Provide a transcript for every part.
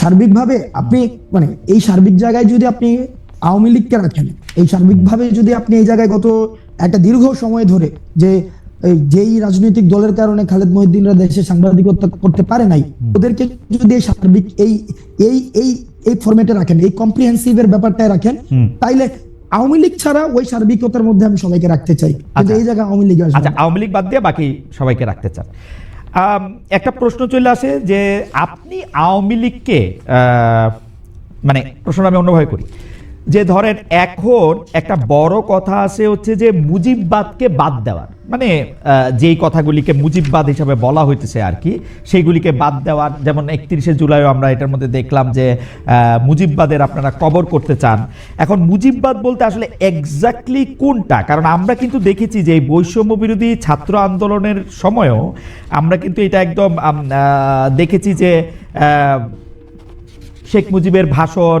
সার্বিকভাবে আপনি মানে এই সার্বিক জায়গায় যদি আপনি আওয়ামী লীগকে রাখেন এই সার্বিকভাবে যদি আপনি এই জায়গায় গত একটা দীর্ঘ সময় ধরে যে যেই রাজনৈতিক দলের কারণে খালেদ মহিউদ্দিনরা দেশে সাংবাদিকতা করতে পারে নাই ওদেরকে যদি এই সার্বিক এই এই এই এই ফরম্যাটে রাখেন এই কম্প্রিহেন্সিভের ব্যাপারটায় রাখেন তাইলে আওয়ামী লীগ ছাড়া ওই সার্বিকতার মধ্যে আমি সবাইকে রাখতে চাই। কিন্তু আচ্ছা। এই জায়গায় আওয়ামী লীগ আচ্ছা আওয়ামী লীগ বাদ দিয়ে বাকি সবাইকে রাখতে চান। একটা প্রশ্ন চলে আসে যে আপনি আওয়ামী লীগকে মানে প্রশ্নটা আমি অন্যভাবে করি। যে ধরেন এখন একটা বড় কথা আছে হচ্ছে যে মুজিববাদকে বাদ দেওয়ার। মানে যেই কথাগুলিকে মুজিববাদ হিসাবে বলা হইতেছে আর কি, সেইগুলিকে বাদ দেওয়ার, যেমন একত্রিশে জুলাইও আমরা এটার মধ্যে দেখলাম যে মুজিববাদের আপনারা কবর করতে চান। এখন মুজিববাদ বলতে আসলে এক্স্যাক্টলি কোনটা? কারণ আমরা কিন্তু দেখেছি যে এই বৈষম্য বিরোধী ছাত্র আন্দোলনের সময়ও আমরা কিন্তু এটা একদম দেখেছি যে শেখ মুজিবের ভাষণ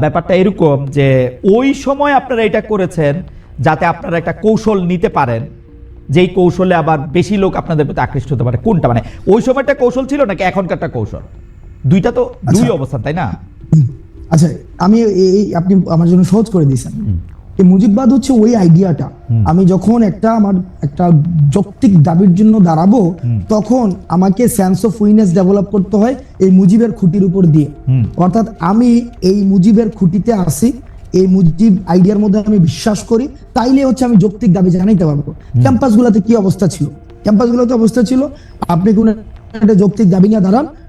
ব্যাপারটা এরকম যে ওই সময় আপনারা এটা করেছেন যাতে আপনারা একটা কৌশল নিতে পারেন। যেই কৌশলে আবার বেশি লোক আপনাদের প্রতি আকৃষ্ট হতে পারে। কোনটা মানে? ওই সময়টা কৌশল ছিল নাকি এখনকারটা কৌশল? দুইটা তো দুই অবস্থা অবস্থান তাই না? আচ্ছা আমি এই আপনি আমার জন্য সহজ করে দিয়েছেন। এই মুজিববাদ হচ্ছে ওই আইডিয়াটা। আমি যখন একটা আমার একটা যৌক্তিক দাবির জন্য দাঁড়াবো তখন আমাকে সেন্স অফ উইনেস ডেভেলপ করতে হয় এই মুজিবের খুঁটির উপর দিয়ে। অর্থাৎ আমি এই মুজিবের খুঁটিতে আসি এই মুজিব আইডিয়ার মধ্যে আমি বিশ্বাস করি তাইলে হচ্ছে আমি যৌক্তিক দাবি জানাইতে পারব। ক্যাম্পাসগুলোতে কি অবস্থা ছিল? ক্যাম্পাসগুলোতে অবস্থা ছিল আপনি কোন একটা যৌক্তিক দাবি নিয়ে দাঁড়ান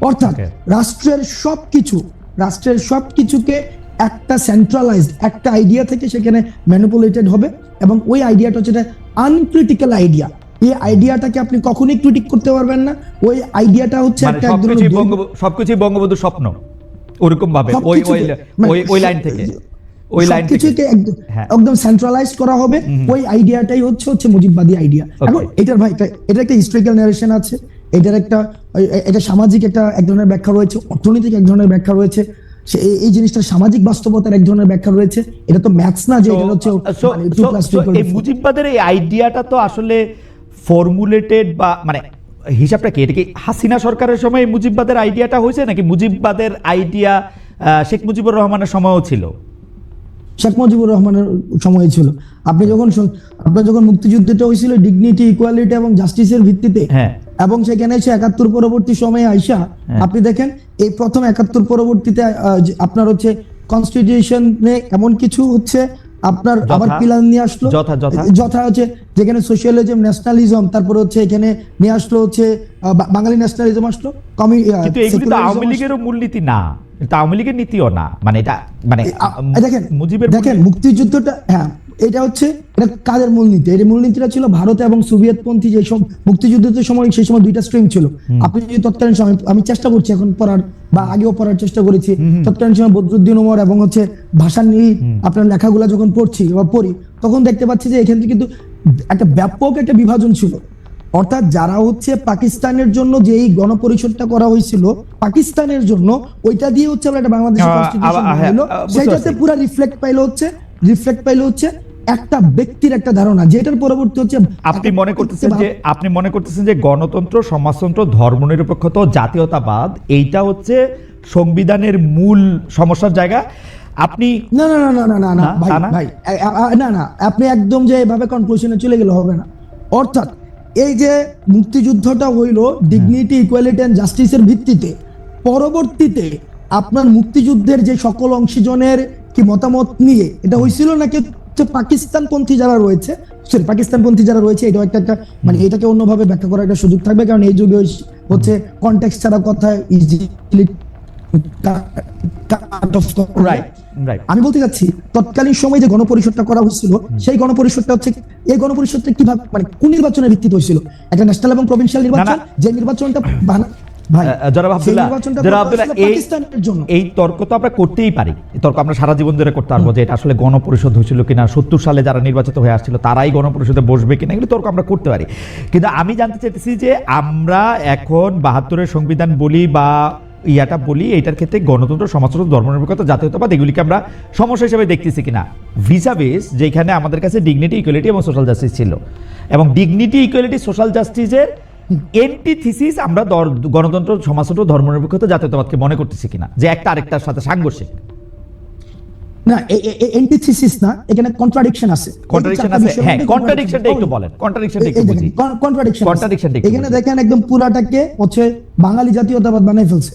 অর্থাৎ. রাষ্ট্রের সবকিছু রাষ্ট্রের সবকিছুকে একটা সেন্ট্রালাইজড একটা আইডিয়া থেকে সেখানে ম্যানিপুলেটেড হবে এবং ওই আইডিয়াটা হচ্ছে আনক্রিটিক্যাল আইডিয়া এই আইডিয়াটাকে আপনি কখনোই ক্রিটিক করতে পারবেন না। ওই আইডিয়াটা হচ্ছে মানে একটা এক ধরনের বঙ্গবন্ধু স্বপ্ন ওরকম ভাবে ওই ওই মানে ওই ওই লাইন থেকে ওই লাইন থেকে। সবকিছুকে একদম হ্যাঁ। সেন্ট্রালাইজ করা হবে। ওই আইডিয়াটাই হচ্ছে হচ্ছে মুজিববাদী আইডিয়া এখন এটার ভাই এটা- একটা হিস্ট্রিক্যাল নারেশন আছে। এটার একটা এটা সামাজিক একটা এক ধরনের ব্যাখ্যা রয়েছে অর্থনৈতিক এক ধরনের ব্যাখ্যা রয়েছে সে এই- জিনিসটা সামাজিক বাস্তবতার এক ধরনের ব্যাখ্যা রয়েছে এটা তো ম্যাথস না যে এটা হচ্ছে so- মানে এই মুজিববাদের এই আইডিয়াটা তো আসলে ফর্মুলেটেড বা মানে হিসাবটা কি? এটা কি হাসিনা সরকারের সময় মুজিববাদের আইডিয়াটা হয়েছে নাকি মুজিববাদের আইডিয়া শেখ মুজিবুর রহমানের সময়ও ছিল? শেখ মুজিবুর রহমানের সময় ছিল। আপনি যখন শুন- আপনার যখন মুক্তিযুদ্ধটা হয়েছিল ডিগনিটি ইকুয়ালিটি এবং জাস্টিসের ভিত্তিতে হ্যাঁ। এবং সেখানে এসে একাত্তর পরবর্তী সময়ে আইসা হ্যাঁ। আপনি দেখেন এই প্রথম একাত্তর পরবর্তীতে আপনার হচ্ছে কনস্টিটিউশনে এমন কিছু হচ্ছে আপনার আবার পিলার নিয়ে আসলো। যথা, হচ্ছে যেখানে সোশ্যালিজম ন্যাশনালিজম তারপরে হচ্ছে এখানে নিয়ে আসলো হচ্ছে বাঙালি ন্যাশনালিজম আসলো কমি কিন্তু এগুলি তো আওয়ামী লীগেরও মূলনীতি না। এটা আওয়ামী লীগের নীতিও না। মানে এটা মানে দেখেন মুজিবের দেখেন মুক্তিযুদ্ধটা হ্যাঁ এটা হচ্ছে এটা কাদের মূলনীতি এই মূলনীতিটা ছিল ভারত এবং যে সব মুক্তিযুদ্ধের সময় সেই সময় দুইটা স্ট্রিম ছিল। আপনি যদি তৎকালীন সময় আমি চেষ্টা করছি এখন পড়ার বা আগেও পড়ার চেষ্টা করেছি। তৎকালীন সময় বদরুদ্দিন ওমর এবং হচ্ছে ভাষা নিয়ে আপনার লেখাগুলো যখন পড়ছি বা পড়ি তখন দেখতে পাচ্ছি যে এখান থেকে কিন্তু একটা ব্যাপক একটা বিভাজন ছিল। অর্থাৎ যারা হচ্ছে পাকিস্তানের জন্য যে এই গণপরিষদটা করা হয়েছিল পাকিস্তানের জন্য ওইটা দিয়ে হচ্ছে আমরা একটা বাংলাদেশ সেটাতে পুরো রিফ্লেক্ট পাইলো হচ্ছে রিফ্লেক্ট পাইলো হচ্ছে একটা ব্যক্তির একটা ধারণা যেটার পরবর্তী হচ্ছে আপনি মনে করতেছেন যে আপনি মনে করতেছেন যে গণতন্ত্র সমাজতন্ত্র ধর্মনিরপেক্ষতা জাতীয়তাবাদ এইটা হচ্ছে সংবিধানের মূল সমস্যার জায়গা। আপনি না না না না না না ভাই ভাই না না আপনি একদম যে এভাবে কনক্লুশনে চলে গেলে হবে না। অর্থাৎ এই যে মুক্তিযুদ্ধটা হইল ডিগনিটি ইকুয়ালিটি অ্যান্ড জাস্টিসের ভিত্তিতে, পরবর্তীতে আপনার মুক্তিযুদ্ধের যে সকল অংশীজনের কি মতামত নিয়ে এটা হয়েছিল নাকি পাকিস্তানপন্থী যারা রয়েছে সরি পাকিস্তানপন্থী যারা রয়েছে এটা একটা একটা মানে এটাকে অন্যভাবে ব্যাখ্যা করার একটা সুযোগ থাকবে, কারণ এই যুগে হচ্ছে- কনটেক্সট ছাড়া কথা ইজিলি রাইট আমি বলতে চাচ্ছি তৎকালীন সময় যে গণপরিষদটা করা হয়েছিল সেই গণপরিষদটা হচ্ছে এই গণপরিষদটা কীভাবে মানে কোন নির্বাচনের ভিত্তিতে হয়েছিল? একটা ন্যাশনাল এবং প্রভিনশিয়াল নির্বাচন যে নির্বাচনটা এই তর্ক তো আমরা করতেই পারি। তর্ক আমরা সারা জীবন ধরে করতে পারব যে এটা আসলে গণপরিষদ হয়েছিল কিনা সত্তর সালে যারা নির্বাচিত হয়ে আসছিল তারাই গণপরিষদে বসবে কিনা এগুলো তর্ক আমরা করতে পারি। কিন্তু আমি জানতে চাইতেছি যে আমরা এখন বাহাত্তরের সংবিধান বলি বা ইয়াটা বলি এইটার ক্ষেত্রে গণতন্ত্র সমাজতন্ত্র ধর্মনিরপেক্ষতা জাতীয়তাবাদ এগুলিকে আমরা সমস্যা হিসেবে দেখতেছি কিনা? ভিসা বেস যেখানে আমাদের কাছে ডিগনিটি ইকুয়ালিটি এবং সোশ্যাল জাস্টিস ছিল। এবং ডিগনিটি ইকুয়ালিটি সোশ্যাল জাস্টিসের এন্টিথিসিস আমরা গণতন্ত্র সমাজতন্ত্র ধর্মনিরপেক্ষতা জাতীয়তাবাদকে মনে করতেছি কিনা? যে একটা আরেকটার সাথে সাংঘর্ষিক। না এন্টিথিসিস না এখানে কন্ট্রাডিকশন আছে। কন্ট্রাডিকশন আছে। হ্যাঁ কন্ট্রাডিকশনটা একটু বলেন। কন্ট্রাডিকশনটা একটু বুঝি। কন্ট্রাডিকশন Contradiction টা একটু এখানে দেখেন একদম পুরাটাকে হচ্ছে বাঙালি জাতীয়তাবাদ বানাই ফেলছে।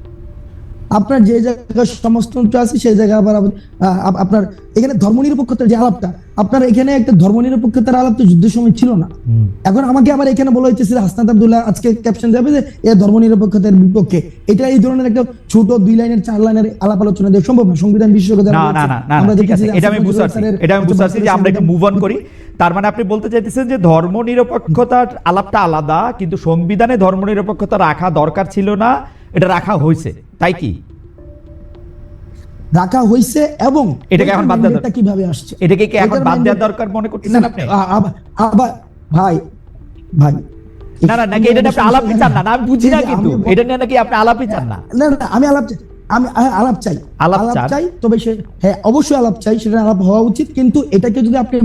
আপনার যে জায়গায় সমাজতন্ত্র আছে সেই জায়গায় আবার আপনার এখানে ধর্মনিরপেক্ষতার যে আলাপটা আপনার এখানে একটা ধর্মনিরপেক্ষতার আলাপ তো যুদ্ধের সময় ছিল না। এখন আমাকে আবার এখানে বলা হইতেছে যে হাসনাত আব্দুল্লাহ আজকে ক্যাপশন যাবে যে এ ধর্মনিরপেক্ষতার বিপক্ষে। এটা এই ধরনের একটা ছোট দুই লাইনের চার লাইনের আলাপ আলোচনা দেওয়া সম্ভব না। সংবিধান বিশেষজ্ঞ না না না না আমরা দেখেছি এটা আমি বুঝতে পারছি। এটা আমি বুঝতে পারছি যে আমরা একটু মুভ অন করি। তার মানে আপনি বলতে চাইতেছেন যে ধর্মনিরপেক্ষতার আলাপটা আলাদা কিন্তু সংবিধানে ধর্মনিরপেক্ষতা রাখা দরকার ছিল না এটা রাখা হয়েছে তাই কি? রাখা হয়েছে এবং এটাকে এখন বাদ দেওয়া কীভাবে আসছে? এটাকে কি এখন বাদ দেওয়ার দরকার মনে করতেছেন না, আপনি? আবার ভাই ভাই। না না নাকি এটা আপনি আলাপই চান না? আমি বুঝি না কিন্তু। এটা নিয়ে নাকি আপনি আলাপই চান না? না না আমি আলাপ চাই আমি আলাপ চাই। আলাপ চাই তবে সে হ্যাঁ অবশ্যই আলাপ চাই সেটা আলাপ হওয়া উচিত। কিন্তু এটাকে যদি আপনি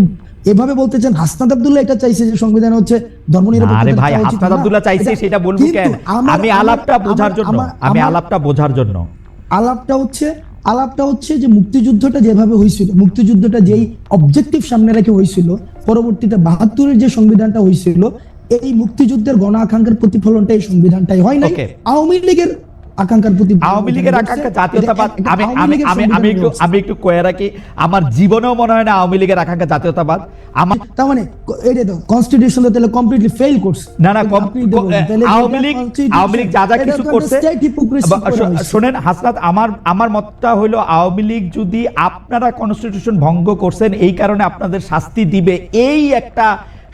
এভাবে বলতে চান হাসনাত আব্দুল্লাহ এটা চাইছে যে সংবিধান হচ্ছে ধর্মনিরপেক্ষতা আরে ভাই হাসনাত আব্দুল্লাহ চাইছে সেটা বলব কেন? আমি আলাপটা বোঝার জন্য আমি আলাপটা বোঝার জন্য। আলাপটা হচ্ছে আলাপটা হচ্ছে যে মুক্তিযুদ্ধটা যেভাবে হয়েছিল মুক্তিযুদ্ধটা যেই অবজেক্টিভ সামনে রেখে হয়েছিল পরবর্তীতে বাহাত্তরের যে সংবিধানটা হয়েছিল এই মুক্তিযুদ্ধের গণ আকাঙ্ক্ষার প্রতিফলনটা এই সংবিধানটাই হয় নাই। Okay. আওয়ামী লীগের আকাঙ্ক্ষার প্রতি আওয়ামী লীগের আকাঙ্ক্ষা জাতীয়তাবাদ আমি আমি আমি আমি একটু আমি একটু কয়ে রাখি আমার জীবনেও মনে হয় না আওয়ামী লীগের আকাঙ্ক্ষা জাতীয়তাবাদ। আমার তার মানে এটা তো কনস্টিটিউশন তো তাহলে কমপ্লিটলি ফেল করছে। না না আওয়ামী লীগ আওয়ামী লীগ যা যা কিছু করছে। শোনেন হাসনাত আমার আমার মতটা হলো আওয়ামী লীগ যদি আপনারা কনস্টিটিউশন ভঙ্গ করছেন এই কারণে আপনাদের শাস্তি দিবে। এই একটা